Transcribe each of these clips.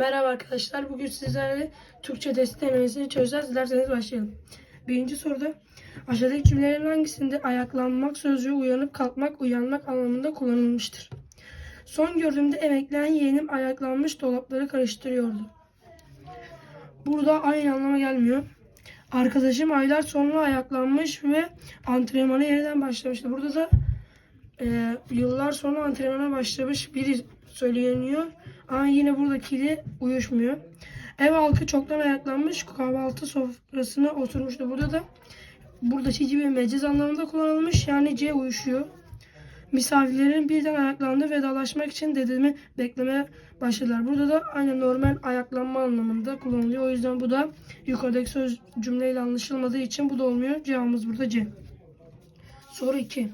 Merhaba arkadaşlar. Bugün sizlerle Türkçe test denemesini çözeceğiz. Dilerseniz başlayalım. Birinci soruda aşağıdaki cümlelerin hangisinde ayaklanmak sözcüğü uyanıp kalkmak, uyanmak anlamında kullanılmıştır? Son gördüğümde emekleyen yeğenim ayaklanmış dolapları karıştırıyordu. Burada aynı anlama gelmiyor. Arkadaşım aylar sonra ayaklanmış ve antrenmana yeniden başlamıştı. Burada da e, yıllar sonra antrenmana başlamış biri söyleniyor. Ama yine buradakiyle uyuşmuyor. Ev halkı çoktan ayaklanmış kahvaltı sofrasına oturmuştu. Burada da burada cici ve meciz anlamında kullanılmış. Yani C uyuşuyor. Misafirlerin birden ayaklandı vedalaşmak için dedemi beklemeye başladılar. Burada da aynı normal ayaklanma anlamında kullanılıyor. O yüzden bu da yukarıdaki söz cümleyle anlaşılmadığı için bu da olmuyor. Cevabımız burada C. Soru 2.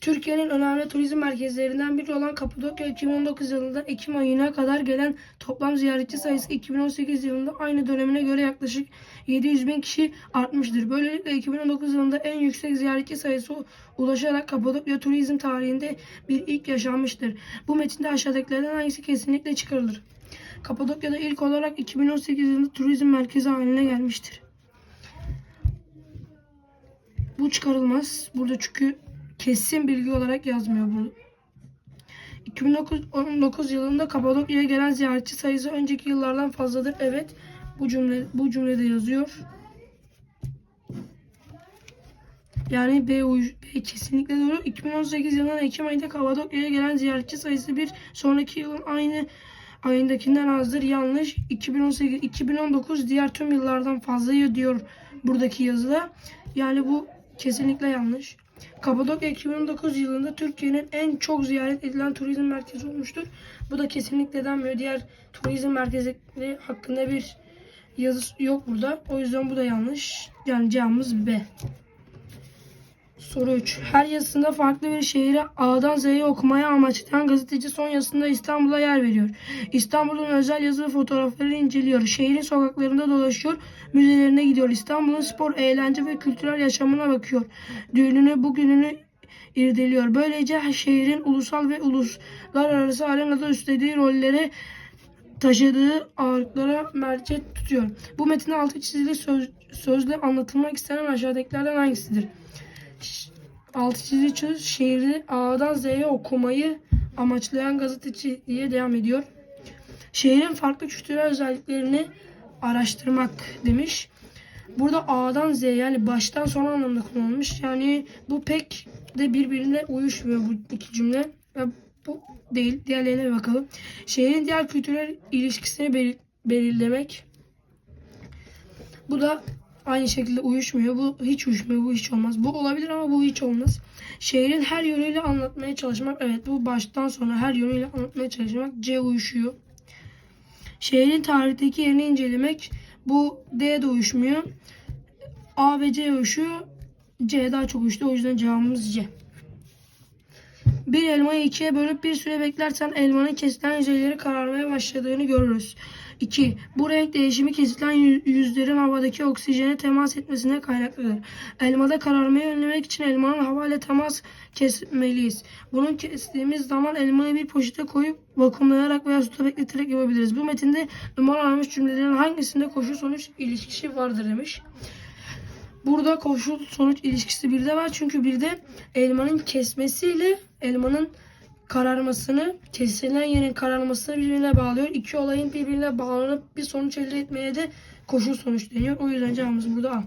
Türkiye'nin önemli turizm merkezlerinden biri olan Kapadokya 2019 yılında Ekim ayına kadar gelen toplam ziyaretçi sayısı 2018 yılında aynı dönemine göre yaklaşık 700 bin kişi artmıştır. Böylelikle 2019 yılında en yüksek ziyaretçi sayısı ulaşarak Kapadokya turizm tarihinde bir ilk yaşanmıştır. Bu metinde aşağıdakilerden hangisi kesinlikle çıkarılır? Kapadokya'da ilk olarak 2018 yılında turizm merkezi haline gelmiştir. Bu çıkarılmaz. Burada çünkü kesin bilgi olarak yazmıyor bu. 2019 yılında Kapadokya'ya gelen ziyaretçi sayısı önceki yıllardan fazladır. Evet, bu cümle bu cümlede yazıyor. Yani B, B kesinlikle doğru. 2018 yılının Ekim ayında Kapadokya'ya gelen ziyaretçi sayısı bir sonraki yılın aynı ayındakinden azdır. Yanlış. 2018 2019 diğer tüm yıllardan fazla diyor buradaki yazıda. Yani bu kesinlikle yanlış. Kapadokya 2019 yılında Türkiye'nin en çok ziyaret edilen turizm merkezi olmuştur. Bu da kesinlikle denmiyor. Diğer turizm merkezleri hakkında bir yazı yok burada. O yüzden bu da yanlış. Yani cevabımız B. Soru 3. Her yazısında farklı bir şehri A'dan Z'ye okumaya amaçlayan gazeteci son yazısında İstanbul'a yer veriyor. İstanbul'un özel yazı ve fotoğrafları inceliyor. Şehrin sokaklarında dolaşıyor, müzelerine gidiyor. İstanbul'un spor, eğlence ve kültürel yaşamına bakıyor. Düğününü, bugününü irdeliyor. Böylece şehrin ulusal ve uluslararası arenada üstlediği rolleri taşıdığı ağırlıklara mercek tutuyor. Bu metin altı çizili söz, sözle anlatılmak istenen aşağıdakilerden hangisidir? Altı çizili çöz şehri A'dan Z'ye okumayı amaçlayan gazeteci diye devam ediyor. Şehrin farklı kültürel özelliklerini araştırmak demiş. Burada A'dan Z yani baştan sona anlamda kullanılmış. Yani bu pek de birbirine uyuşmuyor bu iki cümle. Ve bu değil. Diğerlerine bir bakalım. Şehrin diğer kültürel ilişkisini belir- belirlemek. Bu da aynı şekilde uyuşmuyor. Bu hiç uyuşmuyor. Bu hiç olmaz. Bu olabilir ama bu hiç olmaz. Şehrin her yönüyle anlatmaya çalışmak. Evet bu baştan sona her yönüyle anlatmaya çalışmak. C uyuşuyor. Şehrin tarihteki yerini incelemek. Bu D de uyuşmuyor. A ve C uyuşuyor. C daha çok uyuştu. O yüzden cevabımız C. Bir elmayı ikiye bölüp bir süre beklersen elmanın kesilen yüzeyleri kararmaya başladığını görürüz. 2. Bu renk değişimi kesilen yü- yüzlerin havadaki oksijene temas etmesine kaynaklıdır. Elmada kararmayı önlemek için elmanın havayla temas kesmeliyiz. Bunu kestiğimiz zaman elmayı bir poşete koyup vakumlayarak veya suda bekleterek yapabiliriz. Bu metinde numaralanmış cümlelerin hangisinde koşu sonuç ilişkisi vardır demiş. Burada koşul sonuç ilişkisi bir de var. Çünkü bir de elmanın kesmesiyle elmanın kararmasını, kesilen yerin kararmasını birbirine bağlıyor. İki olayın birbirine bağlanıp bir sonuç elde etmeye de koşul sonuç deniyor. O yüzden cevabımız burada A.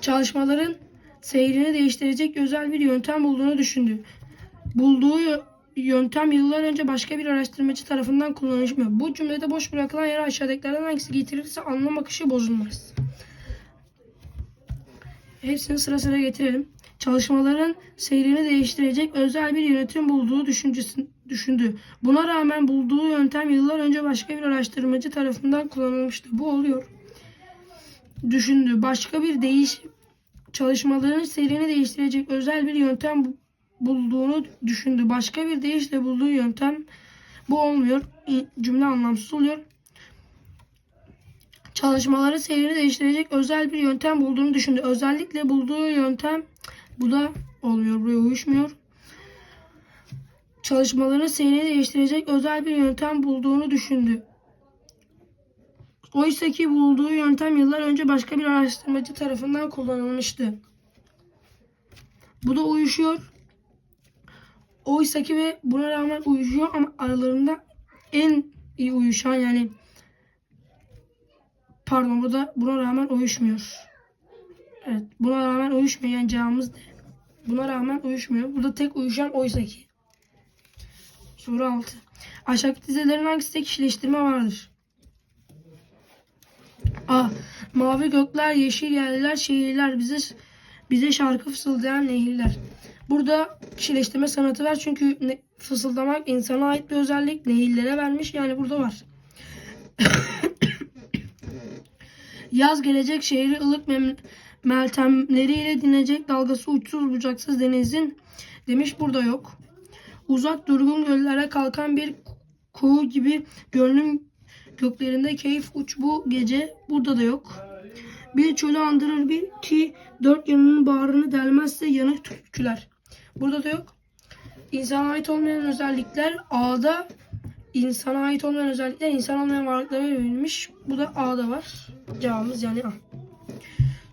Çalışmaların seyrini değiştirecek özel bir yöntem bulduğunu düşündü. Bulduğu yö- yöntem yıllar önce başka bir araştırmacı tarafından kullanılmıyor. Bu cümlede boş bırakılan yere aşağıdakilerden hangisi getirilirse anlam akışı bozulmaz. Hepsini sıra sıra getirelim. Çalışmaların seyrini değiştirecek özel bir yönetim bulduğu düşündü. Buna rağmen bulduğu yöntem yıllar önce başka bir araştırmacı tarafından kullanılmıştı. Bu oluyor. Düşündü. Başka bir değiş çalışmaların seyrini değiştirecek özel bir yöntem bu- bulduğunu düşündü. Başka bir deyişle bulduğu yöntem bu olmuyor. Cümle anlamsız oluyor. Çalışmaları seyrini değiştirecek özel bir yöntem bulduğunu düşündü. Özellikle bulduğu yöntem bu da olmuyor. Buraya uyuşmuyor. çalışmaların seyrini değiştirecek özel bir yöntem bulduğunu düşündü. Oysa ki bulduğu yöntem yıllar önce başka bir araştırmacı tarafından kullanılmıştı. Bu da uyuşuyor. Oysa ki ve buna rağmen uyuşuyor ama aralarında en iyi uyuşan yani pardon bu da buna rağmen uyuşmuyor. Evet buna rağmen uyuşmuyor yani cevabımız ne? Buna rağmen uyuşmuyor. Burada tek uyuşan oysa ki. Soru 6. Aşağıdaki dizelerin hangisinde kişileştirme vardır? A. Mavi gökler, yeşil yerler, şehirler, bize bize şarkı fısıldayan nehirler. Burada kişileştirme sanatı var çünkü ne, fısıldamak insana ait bir özellik. Nehirlere vermiş yani burada var. Yaz gelecek şehri ılık mem- meltemleriyle dinecek dalgası uçsuz bucaksız denizin demiş burada yok. Uzak durgun göllere kalkan bir kuğu gibi gönlüm göklerinde keyif uç bu gece burada da yok. Bir çölü andırır bir ki dört yanının bağrını delmezse yanık türküler. Burada da yok. İnsana ait olmayan özellikler A'da insana ait olmayan özellikler insan olmayan varlıklara verilmiş. Bu da A'da var. Cevabımız yani A.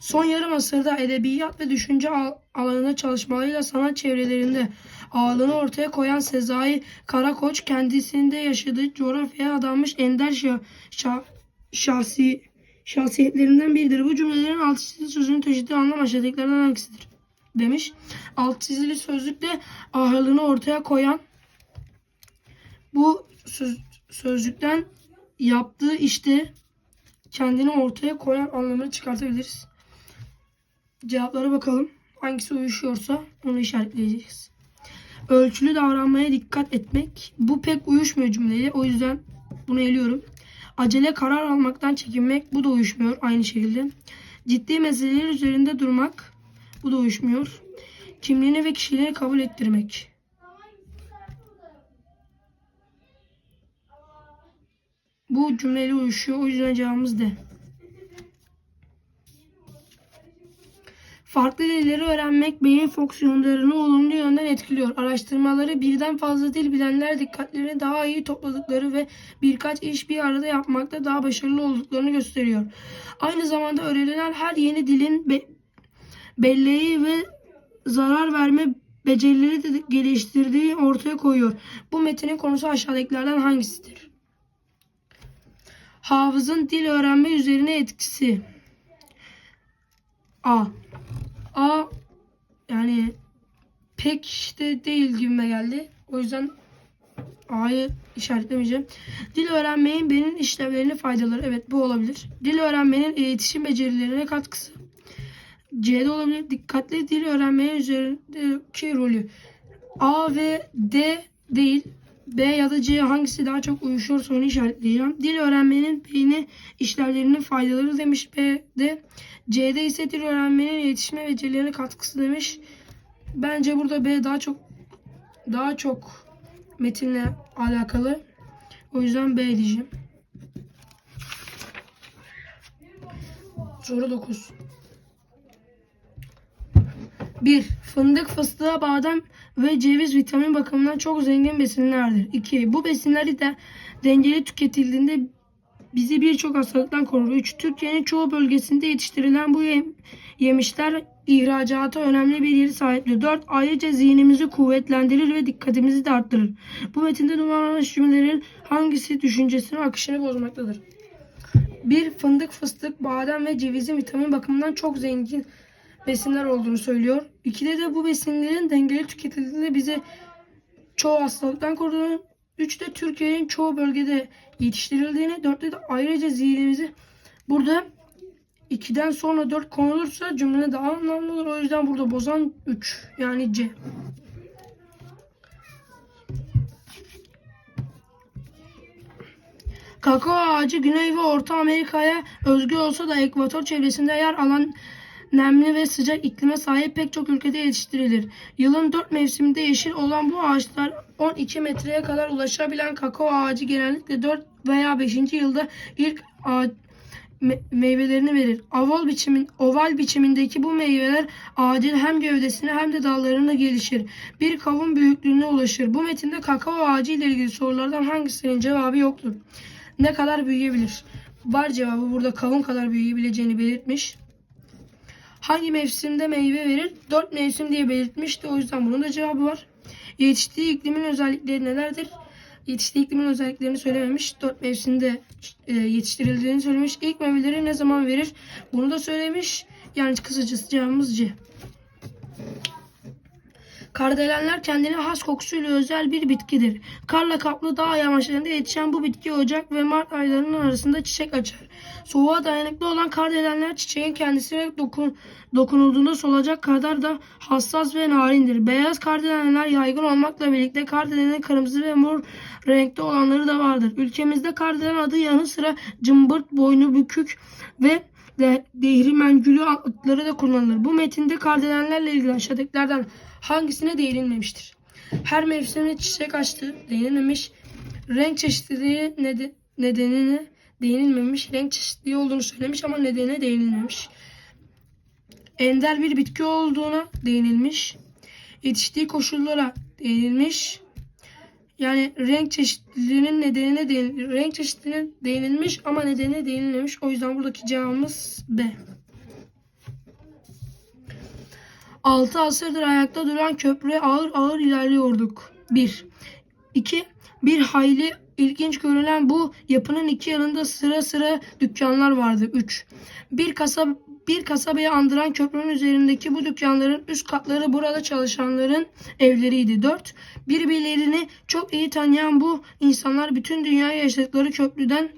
Son yarım asırda edebiyat ve düşünce al- alanında çalışmalarıyla sanat çevrelerinde ağırlığını ortaya koyan Sezai Karakoç kendisinde yaşadığı coğrafyaya adanmış ender şa- şa- şahsi şahsiyetlerinden biridir. Bu cümlelerin alt çizili sözünün taşıdığı anlam aşağıdakilerden hangisidir? Demiş. Alt çizili sözlükle ağırlığını ortaya koyan bu söz, sözcükten yaptığı işte kendini ortaya koyan anlamını çıkartabiliriz. Cevaplara bakalım. Hangisi uyuşuyorsa onu işaretleyeceğiz. Ölçülü davranmaya dikkat etmek. Bu pek uyuşmuyor cümleyle. O yüzden bunu eliyorum. Acele karar almaktan çekinmek. Bu da uyuşmuyor aynı şekilde. Ciddi meseleler üzerinde durmak. Bu da uyuşmuyor. Kimliğini ve kişiliğini kabul ettirmek. Bu cümleyle uyuşuyor. O yüzden cevabımız D. Farklı dilleri öğrenmek beyin fonksiyonlarını olumlu yönden etkiliyor. Araştırmaları birden fazla dil bilenler dikkatlerini daha iyi topladıkları ve birkaç iş bir arada yapmakta daha başarılı olduklarını gösteriyor. Aynı zamanda öğrenilen her yeni dilin be- belleği ve zarar verme becerileri de geliştirdiği ortaya koyuyor. Bu metinin konusu aşağıdakilerden hangisidir? Hafızın dil öğrenme üzerine etkisi. A. A yani pek işte değil gibime geldi. O yüzden A'yı işaretlemeyeceğim. Dil öğrenmenin benim işlevlerini faydaları. Evet bu olabilir. Dil öğrenmenin iletişim becerilerine katkısı. C'de olabilir. Dikkatli dil öğrenmenin üzerindeki rolü. A ve D değil. B ya da C hangisi daha çok uyuşuyorsa onu işaretleyeceğim. Dil öğrenmenin beyni işlevlerinin faydaları demiş B'de. C'de ise dil öğrenmenin iletişime becerilerine katkısı demiş. Bence burada B daha çok daha çok metinle alakalı. O yüzden B diyeceğim. Soru 9. 1. Fındık, fıstığa, badem ve ceviz vitamin bakımından çok zengin besinlerdir. 2. Bu besinleri de dengeli tüketildiğinde bizi birçok hastalıktan korur. 3. Türkiye'nin çoğu bölgesinde yetiştirilen bu yem- yemişler ihracata önemli bir yeri sahiptir. 4. Ayrıca zihnimizi kuvvetlendirir ve dikkatimizi de arttırır. Bu metinde numaralanmış cümlelerin hangisi düşüncesinin akışını bozmaktadır? 1. Fındık, fıstık, badem ve cevizin vitamin bakımından çok zengin besinler olduğunu söylüyor. İkide de bu besinlerin dengeli tüketildiğinde bize çoğu hastalıktan koruduğunu, üçte Türkiye'nin çoğu bölgede yetiştirildiğini, dörtte de ayrıca zihnimizi burada 2'den sonra 4 konulursa cümle daha anlamlı olur. O yüzden burada bozan 3 yani C. Kakao ağacı Güney ve Orta Amerika'ya özgü olsa da ekvator çevresinde yer alan nemli ve sıcak iklime sahip pek çok ülkede yetiştirilir. Yılın dört mevsiminde yeşil olan bu ağaçlar 12 metreye kadar ulaşabilen kakao ağacı genellikle 4 veya 5. yılda ilk ağaç me- meyvelerini verir. Oval biçimin oval biçimindeki bu meyveler ağacın hem gövdesine hem de dallarına gelişir. Bir kavun büyüklüğüne ulaşır. Bu metinde kakao ağacı ile ilgili sorulardan hangisinin cevabı yoktur? Ne kadar büyüyebilir? Var cevabı burada kavun kadar büyüyebileceğini belirtmiş. Hangi mevsimde meyve verir? Dört mevsim diye belirtmişti. O yüzden bunun da cevabı var. Yetiştiği iklimin özellikleri nelerdir? Yetiştiği iklimin özelliklerini söylememiş. Dört mevsimde e, yetiştirildiğini söylemiş. İlk meyveleri ne zaman verir? Bunu da söylemiş. Yani kısacası cevabımız C. Kardelenler kendine has kokusuyla özel bir bitkidir. Karla kaplı dağ yamaçlarında yetişen bu bitki Ocak ve Mart aylarının arasında çiçek açar. Soğuğa dayanıklı olan kardelenler çiçeğin kendisine dokun, dokunulduğunda solacak kadar da hassas ve narindir. Beyaz kardelenler yaygın olmakla birlikte kardelenin kırmızı ve mor renkte olanları da vardır. Ülkemizde kardelen adı yanı sıra cımbırt, boynu bükük ve de, dehrimengülü adları da kullanılır. Bu metinde kardelenlerle ilgili aşağıdakilerden hangisine değinilmemiştir? Her mevsimde çiçek açtı değinilmemiş. Renk çeşitliliği nede- nedenine değinilmemiş. Renk çeşitliliği olduğunu söylemiş ama nedene değinilmemiş. Ender bir bitki olduğuna değinilmiş. Yetiştiği koşullara değinilmiş. Yani renk çeşitliliğinin nedenine değin, renk çeşitliliğine değinilmiş ama nedenine değinilmemiş. O yüzden buradaki cevabımız B. 6 asırdır ayakta duran köprüye ağır ağır ilerliyorduk. 1. 2. Bir hayli ilginç görülen bu yapının iki yanında sıra sıra dükkanlar vardı. 3. Bir kasab bir kasabayı andıran köprünün üzerindeki bu dükkanların üst katları burada çalışanların evleriydi. 4. Birbirlerini çok iyi tanıyan bu insanlar bütün dünyayı yaşadıkları köprüden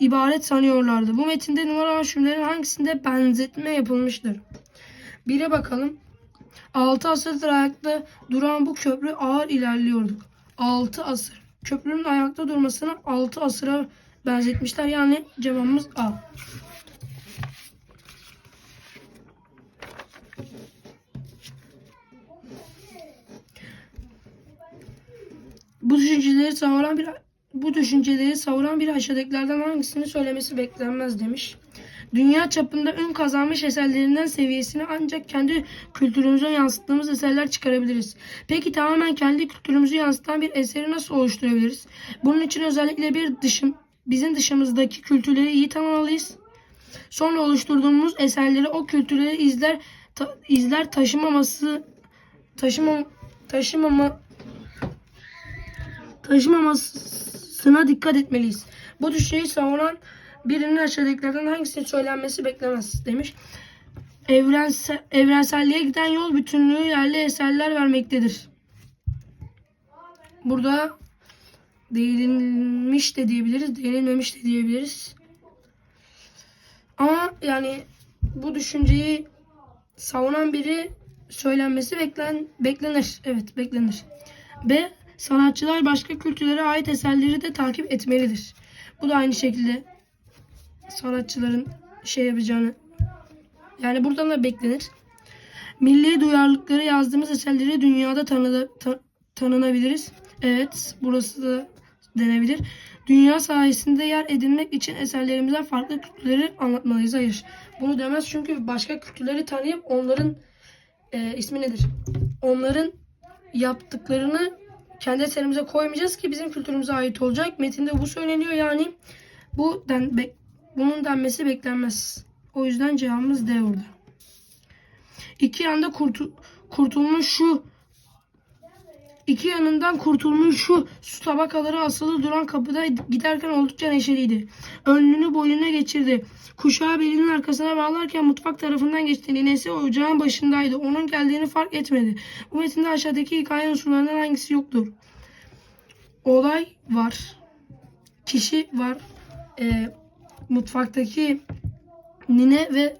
ibaret sanıyorlardı. Bu metinde numaralı cümlelerin hangisinde benzetme yapılmıştır? Bire bakalım. 6 asırdır ayakta duran bu köprü ağır ilerliyorduk. 6 asır. Köprünün ayakta durmasını 6 asıra benzetmişler. Yani cevabımız A. Bu düşünceleri savuran bir bu düşünceleri savuran bir aşağıdakilerden hangisini söylemesi beklenmez demiş. Dünya çapında ün kazanmış eserlerinden seviyesini ancak kendi kültürümüze yansıttığımız eserler çıkarabiliriz. Peki tamamen kendi kültürümüzü yansıtan bir eseri nasıl oluşturabiliriz? Bunun için özellikle bir dışım, bizim dışımızdaki kültürleri iyi tanımalıyız. Sonra oluşturduğumuz eserleri o kültürleri izler ta- izler taşımaması taşımam taşımama taşımamasına dikkat etmeliyiz. Bu düşünceyi savunan birinin aşağıdakilerden hangisinin söylenmesi beklemez demiş. Evrensel, evrenselliğe giden yol bütünlüğü yerli eserler vermektedir. Burada değinilmiş de diyebiliriz, değinilmemiş de diyebiliriz. Ama yani bu düşünceyi savunan biri söylenmesi beklen beklenir. Evet, beklenir. B. Sanatçılar başka kültürlere ait eserleri de takip etmelidir. Bu da aynı şekilde sanatçıların şey yapacağını yani buradan da beklenir. Milli duyarlılıkları yazdığımız eserleri dünyada tanı, ta- tanınabiliriz. Evet, burası da denebilir. Dünya sayesinde yer edinmek için eserlerimizden farklı kültürleri anlatmalıyız. Hayır, bunu demez çünkü başka kültürleri tanıyıp onların e, ismi nedir? Onların yaptıklarını kendi eserimize koymayacağız ki bizim kültürümüze ait olacak. Metinde bu söyleniyor yani. Bu den, bunun denmesi beklenmez. O yüzden cevabımız D orada. İki yanda kurtu, kurtulmuş şu iki yanından kurtulmuş şu su tabakaları asılı duran kapıda giderken oldukça neşeliydi. Önlüğünü boynuna geçirdi. Kuşağı belinin arkasına bağlarken mutfak tarafından geçti. Ninesi ocağın başındaydı. Onun geldiğini fark etmedi. Bu metinde aşağıdaki hikaye unsurlarından hangisi yoktur? Olay var. Kişi var. Ee, mutfaktaki nine ve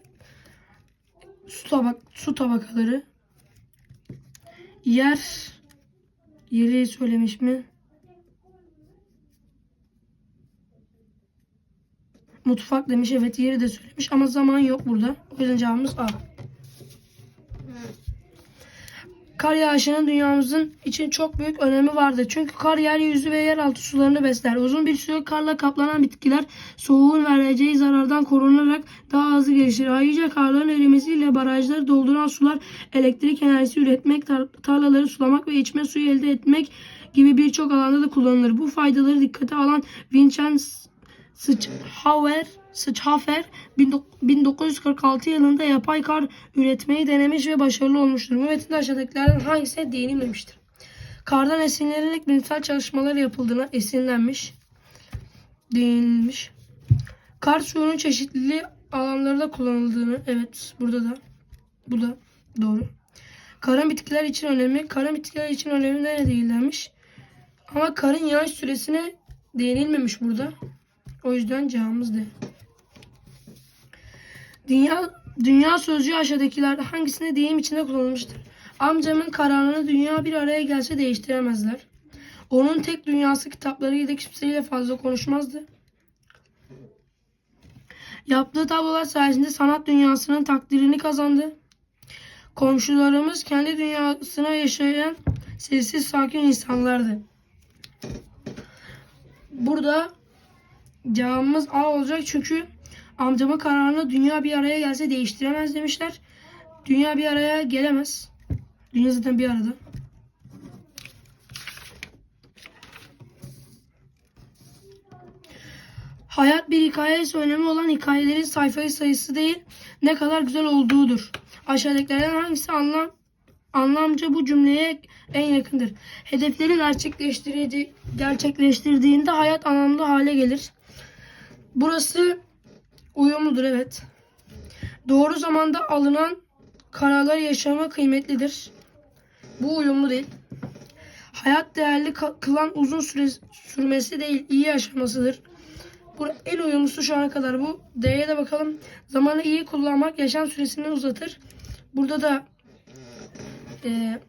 su tabak su tabakaları yer yeri söylemiş mi? Mutfak demiş evet yeri de söylemiş ama zaman yok burada. O yüzden cevabımız A. Kar yağışının dünyamızın için çok büyük önemi vardır. Çünkü kar yeryüzü ve yeraltı sularını besler. Uzun bir süre karla kaplanan bitkiler soğuğun vereceği zarardan korunarak daha hızlı gelişir. Ayrıca karların erimesiyle barajları dolduran sular elektrik enerjisi üretmek, tar- tarlaları sulamak ve içme suyu elde etmek gibi birçok alanda da kullanılır. Bu faydaları dikkate alan Vincenz Schauer, Schauer 1946 yılında yapay kar üretmeyi denemiş ve başarılı olmuştur. Bu metinde aşağıdakilerden hangisine değinilmemiştir? Kardan esinlenerek bilimsel çalışmalar yapıldığına esinlenmiş, değinilmiş. Kar suyunun çeşitli alanlarda kullanıldığını, evet burada da, bu da doğru. Karın bitkiler için önemi, karın bitkiler için önemi nerede değillenmiş? Ama karın yağış süresine değinilmemiş burada. O yüzden cevabımız D. Dünya dünya sözcüğü aşağıdakilerden hangisinde deyim içinde kullanılmıştır? Amcamın kararını dünya bir araya gelse değiştiremezler. Onun tek dünyası kitaplarıyla kimseyle fazla konuşmazdı. Yaptığı tablolar sayesinde sanat dünyasının takdirini kazandı. Komşularımız kendi dünyasına yaşayan sessiz sakin insanlardı. Burada cevabımız A olacak çünkü amcamın kararını dünya bir araya gelse değiştiremez demişler. Dünya bir araya gelemez. Dünya zaten bir arada. Hayat bir hikayesi önemli olan hikayelerin sayfa sayısı değil ne kadar güzel olduğudur. Aşağıdakilerden hangisi anlam anlamca bu cümleye en yakındır? Hedefleri gerçekleştirdi, gerçekleştirdiğinde hayat anlamlı hale gelir. Burası uyumludur evet. Doğru zamanda alınan kararlar yaşama kıymetlidir. Bu uyumlu değil. Hayat değerli kılan uzun süre sürmesi değil, iyi yaşamasıdır. Bu en uyumlusu şu ana kadar bu. D'ye de bakalım. Zamanı iyi kullanmak yaşam süresini uzatır. Burada da e,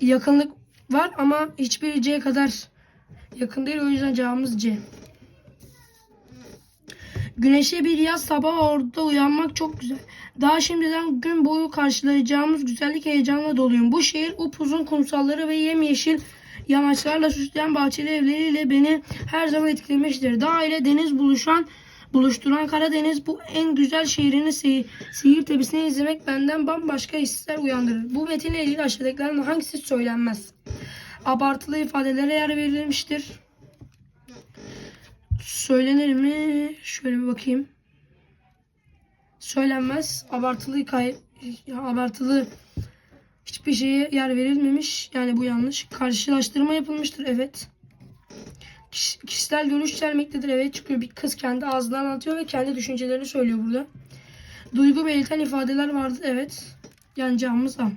yakınlık var ama hiçbir C kadar yakın değil. O yüzden cevabımız C. Güneşe bir yaz sabahı orada uyanmak çok güzel. Daha şimdiden gün boyu karşılayacağımız güzellik heyecanla doluyum. Bu şehir upuzun kumsalları ve yemyeşil yamaçlarla süsleyen bahçeli evleriyle beni her zaman etkilemiştir. Dağ ile deniz buluşan buluşturan Karadeniz bu en güzel şehrini seyir, seyir tepesine izlemek benden bambaşka hisler uyandırır. Bu metinle ilgili aşağıdakilerden hangisi söylenmez? Abartılı ifadelere yer verilmiştir. Söylenir mi? Şöyle bir bakayım. Söylenmez. Abartılı hikaye, abartılı hiçbir şeye yer verilmemiş. Yani bu yanlış. Karşılaştırma yapılmıştır. Evet. Kiş- Kişisel görüş vermektedir. Evet çünkü bir kız kendi ağzından anlatıyor ve kendi düşüncelerini söylüyor burada. Duygu belirten ifadeler vardı. Evet. Yani cevabımız A.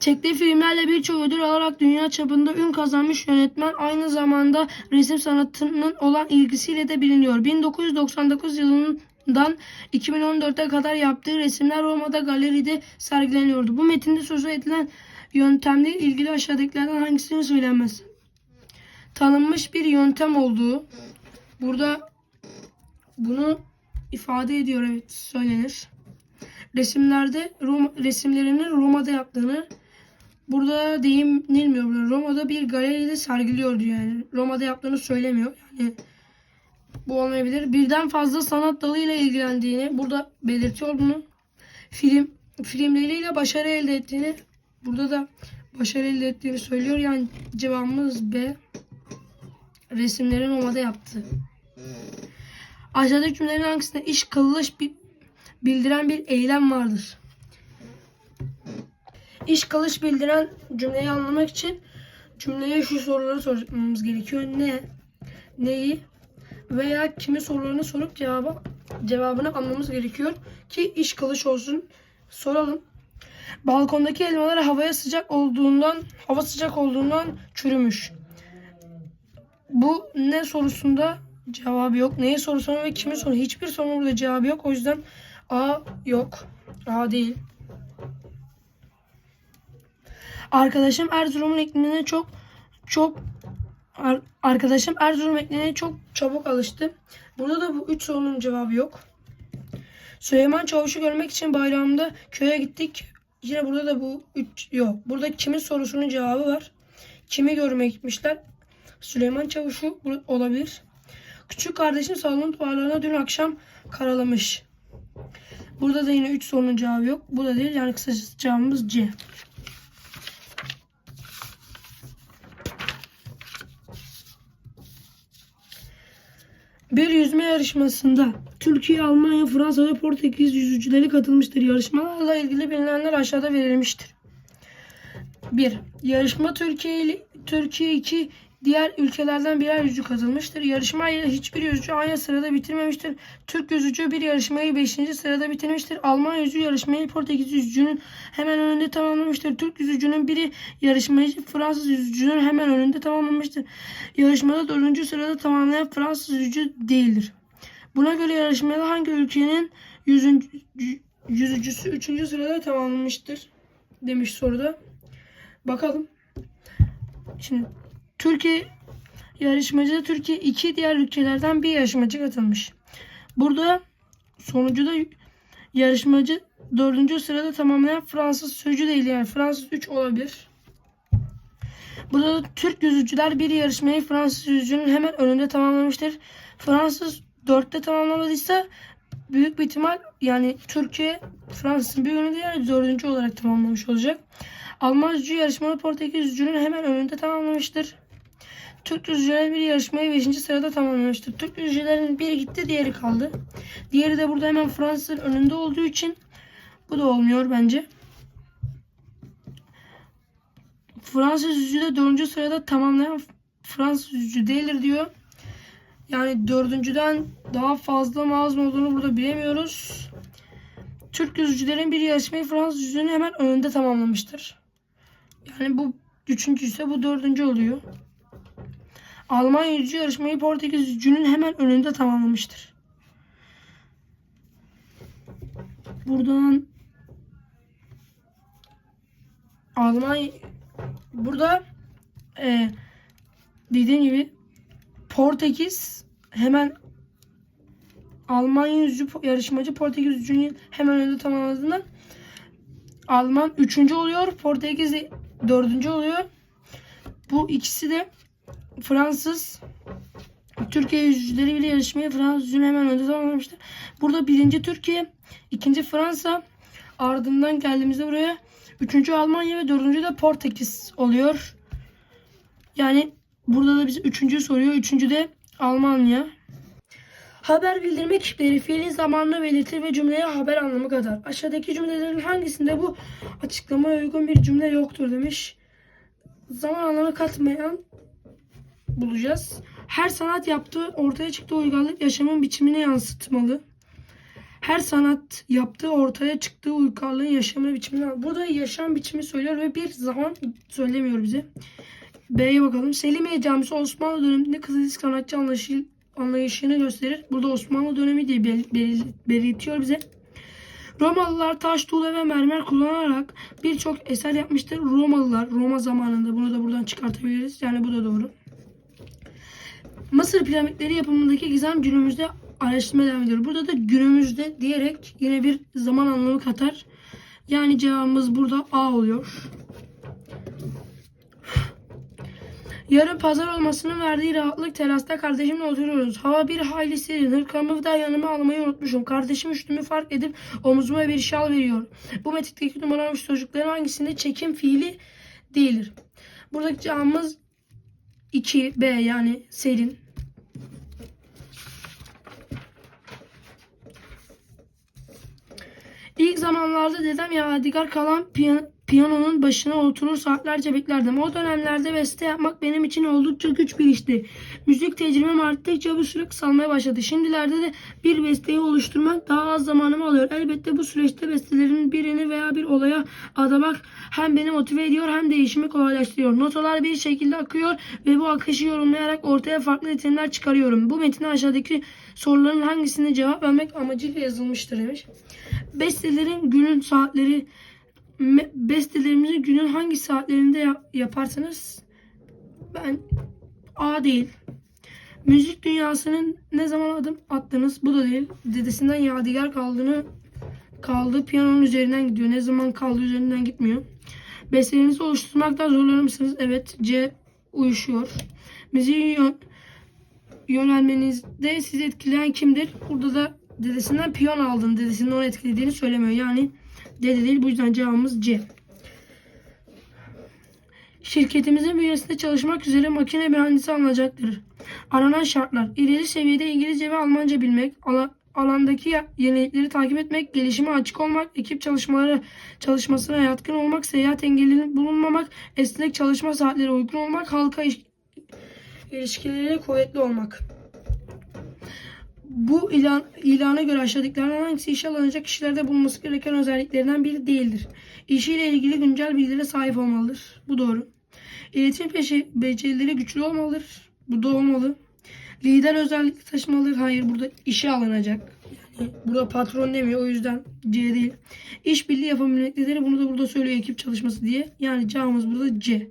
Çektiği filmlerle birçok ödül alarak dünya çapında ün kazanmış yönetmen aynı zamanda resim sanatının olan ilgisiyle de biliniyor. 1999 yılından 2014'e kadar yaptığı resimler Roma'da galeride sergileniyordu. Bu metinde sözü edilen yöntemle ilgili aşağıdakilerden hangisini söylenmez? Tanınmış bir yöntem olduğu burada bunu ifade ediyor evet söylenir. Resimlerde Roma, resimlerini Roma'da yaptığını burada değinilmiyor. Roma'da bir galeride sergiliyor diyor yani. Roma'da yaptığını söylemiyor. Yani bu olmayabilir. Birden fazla sanat dalıyla ilgilendiğini burada belirtiyor bunu. Film filmleriyle başarı elde ettiğini burada da başarı elde ettiğini söylüyor. Yani cevabımız B. Resimlerini Roma'da yaptı. Aşağıdaki cümlelerin hangisinde iş kalış bir bildiren bir eylem vardır? İş kalış bildiren cümleyi anlamak için cümleye şu soruları sormamız gerekiyor. Ne, neyi veya kimi sorularını sorup cevabı, cevabını anlamamız gerekiyor ki iş kalış olsun. Soralım. Balkondaki elmalar havaya sıcak olduğundan, hava sıcak olduğundan çürümüş. Bu ne sorusunda cevabı yok. Neyi sorusuna ve kimi soru? Hiçbir sorunun burada cevabı yok. O yüzden A yok. A değil. Arkadaşım Erzurum'un iklimine çok çok ar- arkadaşım Erzurum iklimine çok çabuk alıştı. Burada da bu üç sorunun cevabı yok. Süleyman Çavuş'u görmek için bayramda köye gittik. Yine burada da bu üç yok. Burada kimin sorusunun cevabı var. Kimi görmeye gitmişler? Süleyman Çavuş'u olabilir. Küçük kardeşim salonun duvarlarına dün akşam karalamış. Burada da yine 3 sorunun cevabı yok. Bu da değil. Yani kısacası cevabımız C. Bir yüzme yarışmasında Türkiye, Almanya, Fransa ve Portekiz yüzücüleri katılmıştır. Yarışmalarla ilgili bilinenler aşağıda verilmiştir. 1. Yarışma Türkiye Türkiye 2 diğer ülkelerden birer yüzücü katılmıştır. Yarışmayla hiçbir yüzücü aynı sırada bitirmemiştir. Türk yüzücü bir yarışmayı 5. sırada bitirmiştir. Alman yüzücü yarışmayı Portekiz yüzücünün hemen önünde tamamlamıştır. Türk yüzücünün biri yarışmayı Fransız yüzücünün hemen önünde tamamlamıştır. Yarışmada 4. sırada tamamlayan Fransız yüzücü değildir. Buna göre yarışmada hangi ülkenin yüzüncü, yüzücüsü 3. sırada tamamlamıştır demiş soruda. Bakalım. Şimdi Türkiye yarışmacıda Türkiye iki diğer ülkelerden bir yarışmacı katılmış. Burada sonucuda yarışmacı dördüncü sırada tamamlayan Fransız sürücü değil yani Fransız 3 olabilir. Burada da Türk yüzücüler bir yarışmayı Fransız yüzücünün hemen önünde tamamlamıştır. Fransız 4'te tamamlamadıysa büyük bir ihtimal yani Türkiye Fransız'ın bir önünde yani dördüncü olarak tamamlamış olacak. Alman yüzücü yarışmanı Portekiz yüzücünün hemen önünde tamamlamıştır. Türk yüzücüler bir yarışmayı 5. sırada tamamlamıştır. Türk yüzücülerin biri gitti diğeri kaldı. Diğeri de burada hemen Fransız'ın önünde olduğu için bu da olmuyor bence. Fransız yüzücü de 4. sırada tamamlayan Fransız yüzücü değildir diyor. Yani dördüncüden daha fazla mı az mı olduğunu burada bilemiyoruz. Türk yüzücülerin bir yarışmayı Fransız yüzücünün hemen önünde tamamlamıştır. Yani bu üçüncü ise bu dördüncü oluyor. Alman yüzücü yarışmayı Portekiz yüzücünün hemen önünde tamamlamıştır. Buradan Alman burada e, dediğim gibi Portekiz hemen Almanya yüzücü yarışmacı Portekiz yüzücünün hemen önünde tamamladığından Alman üçüncü oluyor. Portekiz dördüncü oluyor. Bu ikisi de Fransız Türkiye yüzücüleri bile yarışmayı Fransız yüzücünün hemen önünde tamamlamıştır. Burada birinci Türkiye, ikinci Fransa, ardından geldiğimizde buraya üçüncü Almanya ve dördüncü de Portekiz oluyor. Yani burada da bize üçüncü soruyor. Üçüncü de Almanya. Haber bildirme ekipleri fiilin zamanını belirtir ve cümleye haber anlamı kadar. Aşağıdaki cümlelerin hangisinde bu açıklamaya uygun bir cümle yoktur demiş. Zaman anlamı katmayan bulacağız. Her sanat yaptığı ortaya çıktığı uygarlık yaşamın biçimine yansıtmalı. Her sanat yaptığı ortaya çıktığı uygarlığın yaşamını biçimine Burada yaşam biçimi söylüyor ve bir zaman söylemiyor bize. B'ye bakalım. Selimiye Camisi Osmanlı döneminde Kızılcık sanatçı anlayışı, anlayışını gösterir. Burada Osmanlı dönemi diye bel- belirtiyor bize. Romalılar taş, tuğla ve mermer kullanarak birçok eser yapmıştır. Romalılar Roma zamanında bunu da buradan çıkartabiliriz. Yani bu da doğru. Mısır piramitleri yapımındaki gizem günümüzde araştırma devam ediyor. Burada da günümüzde diyerek yine bir zaman anlamı katar. Yani cevabımız burada A oluyor. Yarın pazar olmasının verdiği rahatlık terasta kardeşimle oturuyoruz. Hava bir hayli serin. Hırkamı da yanıma almayı unutmuşum. Kardeşim üstümü fark edip omzuma bir şal veriyor. Bu metikteki numaramış çocukların hangisinde çekim fiili değildir? Buradaki cevabımız 2B yani serin. İlk zamanlarda dedem yadigar kalan piyan- piyanonun başına oturur saatlerce beklerdim. O dönemlerde beste yapmak benim için oldukça güç bir işti. Müzik tecrübem arttıkça bu süre kısalmaya başladı. Şimdilerde de bir besteyi oluşturmak daha az zamanımı alıyor. Elbette bu süreçte bestelerin birini veya bir olaya adamak hem beni motive ediyor hem de işimi kolaylaştırıyor. Notalar bir şekilde akıyor ve bu akışı yorumlayarak ortaya farklı ritimler çıkarıyorum. Bu metine aşağıdaki soruların hangisine cevap vermek amacıyla yazılmıştır demiş. Bestelerin günün saatleri bestelerimizi günün hangi saatlerinde yap- yaparsanız ben A değil. Müzik dünyasının ne zaman adım attınız? Bu da değil. Dedesinden yadigar kaldığını kaldı. Piyanonun üzerinden gidiyor. Ne zaman kaldı üzerinden gitmiyor. Bestelerinizi oluşturmaktan zorlanır mısınız? Evet. C uyuşuyor. Müziği yön, yönelmenizde sizi etkileyen kimdir? Burada da dedesinden piyano aldığını, dedesinin onu etkilediğini söylemiyor. Yani dede değil. Bu yüzden cevabımız C. Şirketimizin bünyesinde çalışmak üzere makine mühendisi alınacaktır. Aranan şartlar ileri seviyede İngilizce ve Almanca bilmek, ala- alandaki yenilikleri takip etmek, gelişime açık olmak, ekip çalışmaları çalışmasına yatkın olmak, seyahat engelleri bulunmamak, esnek çalışma saatleri uygun olmak, halka iş- ilişkileriyle kuvvetli olmak. Bu ilan, ilana göre aşağıdakilerden hangisi işe alınacak kişilerde bulunması gereken özelliklerinden biri değildir. İşiyle ilgili güncel bilgilere sahip olmalıdır. Bu doğru. İletişim becerileri güçlü olmalıdır. Bu da olmalı. Lider özellik taşımalıdır. Hayır burada işe alınacak. Yani burada patron demiyor o yüzden C değil. İşbirliği yapabilmektedir. Bunu da burada söylüyor ekip çalışması diye. Yani cevabımız burada C.